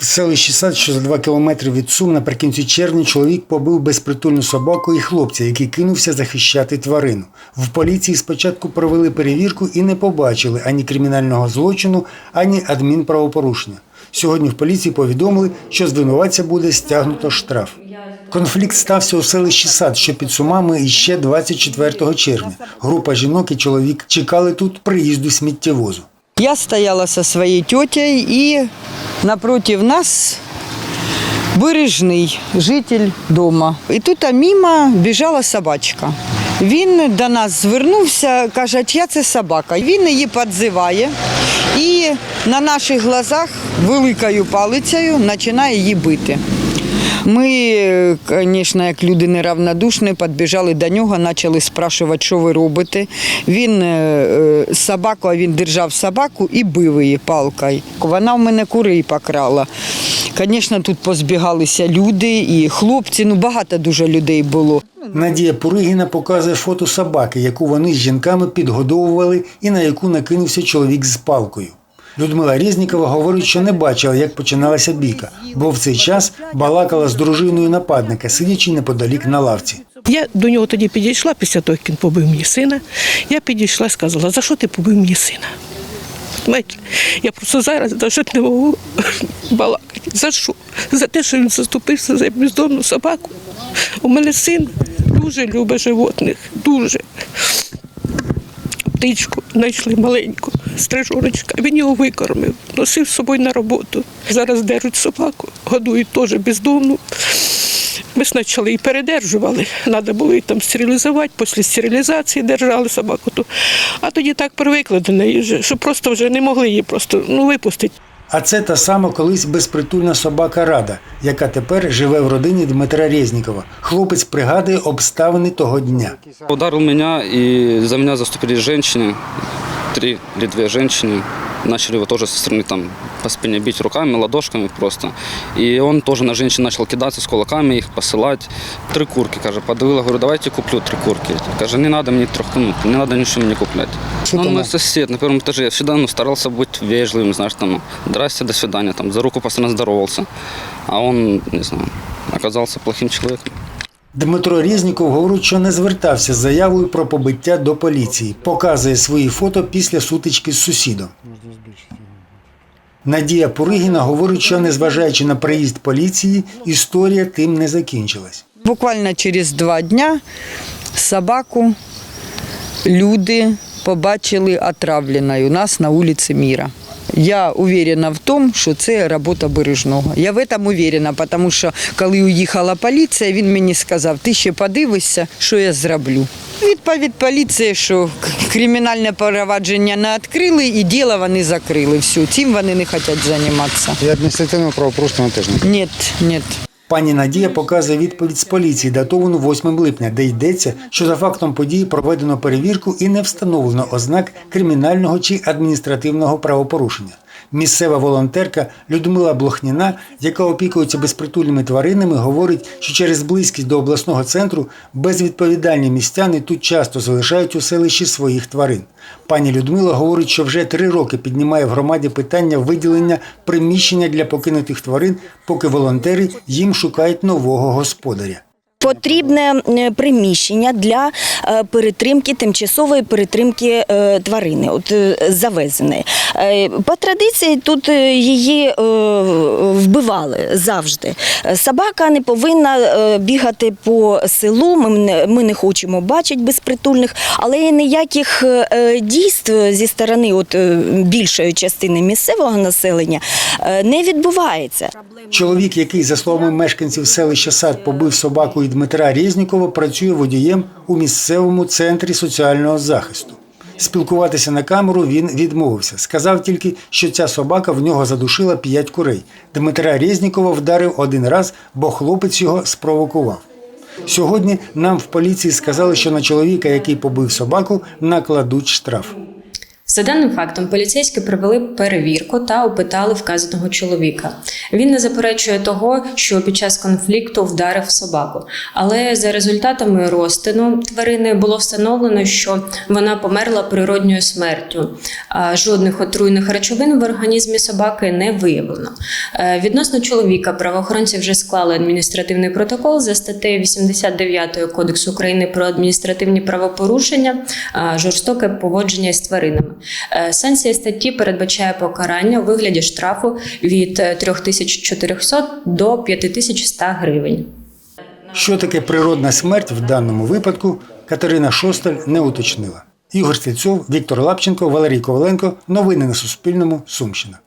В селищі Сад, що за два кілометри від Сум, наприкінці червня чоловік побив безпритульну собаку і хлопця, який кинувся захищати тварину. В поліції спочатку провели перевірку і не побачили ані кримінального злочину, ані адмінправопорушення. Сьогодні в поліції повідомили, що з винуватця буде стягнуто штраф. Конфлікт стався у селищі Сад, що під Сумами іще 24 червня. Група жінок і чоловік чекали тут приїзду сміттєвозу. Я стояла со своей тетей, и напротив нас Бережний, житель дома. І тут мимо біжала собачка. Він до нас звернувся, каже, чия це собака. Він її підзиває і на наших глазах великою палицею починає її бити. Ми, звісно, як люди неравнодушні, підбіжали до нього, почали спрашувати, що ви робите. Він е, е, собаку, а він держав собаку і бив її палкою. Вона в мене курей покрала. Звісно, тут позбігалися люди і хлопці, ну багато дуже людей було. Надія Пуригіна показує фото собаки, яку вони з жінками підгодовували і на яку накинувся чоловік з палкою. Людмила Різнікова говорить, що не бачила, як починалася бійка, бо в цей час балакала з дружиною нападника, сидячи неподалік на лавці. Я до нього тоді підійшла після того, як він побив мені сина. Я підійшла і сказала, за що ти побив мені сина? Я просто зараз навіть не можу балакати. За що? За те, що він заступився за бездомну собаку. У мене син дуже любить животних, дуже. Птичку знайшли маленьку, стрижоночка. Він його викормив, носив з собою на роботу. Зараз держать собаку, годують теж бездомну. Ми спочатку її передержували, треба було її там стерилізувати, після стерилізації держали собаку. ту. А тоді так привикли до неї, що просто вже не могли її просто ну, випустити. А це та сама колись безпритульна собака Рада, яка тепер живе в родині Дмитра Резнікова. Хлопець пригадує обставини того дня. Ударил меня, и за меня заступились женщины, три или две женщины. Начали его тоже со стороны там по спине бить руками, ладошками просто. И он тоже на женщин начал кидаться с кулаками, их посылать. Три курки, каже, подавила, говорю, давайте куплю три курки. Каже, не надо мне трех, ну, не надо ничего мне куплять. Что он там? мой сосед на первом этаже, я всегда ну, старался быть вежливым, знаешь, там, здрасте, до свидания, там, за руку постоянно здоровался. А он, не знаю, оказался плохим человеком. Дмитро Резніков говорить, що не звертався з заявою про побиття до поліції. Показує свої фото після сутички з сусідом. Надія Пуригіна говорить, що незважаючи на приїзд поліції, історія тим не закінчилась. Буквально через два дня собаку люди побачили отравленою у нас на вулиці Міра. Я уверена в тому, що це робота Бережного. Я в этом уверена, тому що коли уїхала поліція, він мені сказав, ти ще подивишся, що я зроблю. Відповідь поліції, що кримінальне провадження не відкрили і діло вони закрили. Все, цим вони не хочуть займатися. І адміністративного правопорушення теж не. Ні, ні. Пані Надія показує відповідь з поліції, датовану 8 липня, де йдеться, що за фактом події проведено перевірку і не встановлено ознак кримінального чи адміністративного правопорушення. Місцева волонтерка Людмила Блохніна, яка опікується безпритульними тваринами, говорить, що через близькість до обласного центру безвідповідальні містяни тут часто залишають у селищі своїх тварин. Пані Людмила говорить, що вже три роки піднімає в громаді питання виділення приміщення для покинутих тварин, поки волонтери їм шукають нового господаря. Потрібне е, приміщення для е, перетримки, тимчасової перетримки е, тварини, от завезеної. По традиції тут її вбивали завжди. Собака не повинна бігати по селу. Ми не, хочемо бачити безпритульних, але ніяких дійств зі сторони от, більшої частини місцевого населення не відбувається. Чоловік, який, за словами мешканців селища Сад, побив собаку Дмитра Резнікова, працює водієм у місцевому центрі соціального захисту. Спілкуватися на камеру він відмовився. Сказав тільки, що ця собака в нього задушила п'ять курей. Дмитра Резнікова вдарив один раз, бо хлопець його спровокував. Сьогодні нам в поліції сказали, що на чоловіка, який побив собаку, накладуть штраф. За даним фактом, поліцейські провели перевірку та опитали вказаного чоловіка. Він не заперечує того, що під час конфлікту вдарив собаку. Але за результатами розтину тварини було встановлено, що вона померла природньою смертю. Жодних отруйних речовин в організмі собаки не виявлено. Е, Відносно чоловіка правоохоронці вже склали адміністративний протокол за статтею 89 Кодексу України про адміністративні правопорушення, а, жорстоке поводження з тваринами. Е, Санкція статті передбачає покарання у вигляді штрафу від е, 3400 до 5100 гривень. Що таке природна смерть в даному випадку, Катерина Шосталь не уточнила. Ігор Стецьов, Віктор Лапченко, Валерій Коваленко. Новини на Суспільному. Сумщина.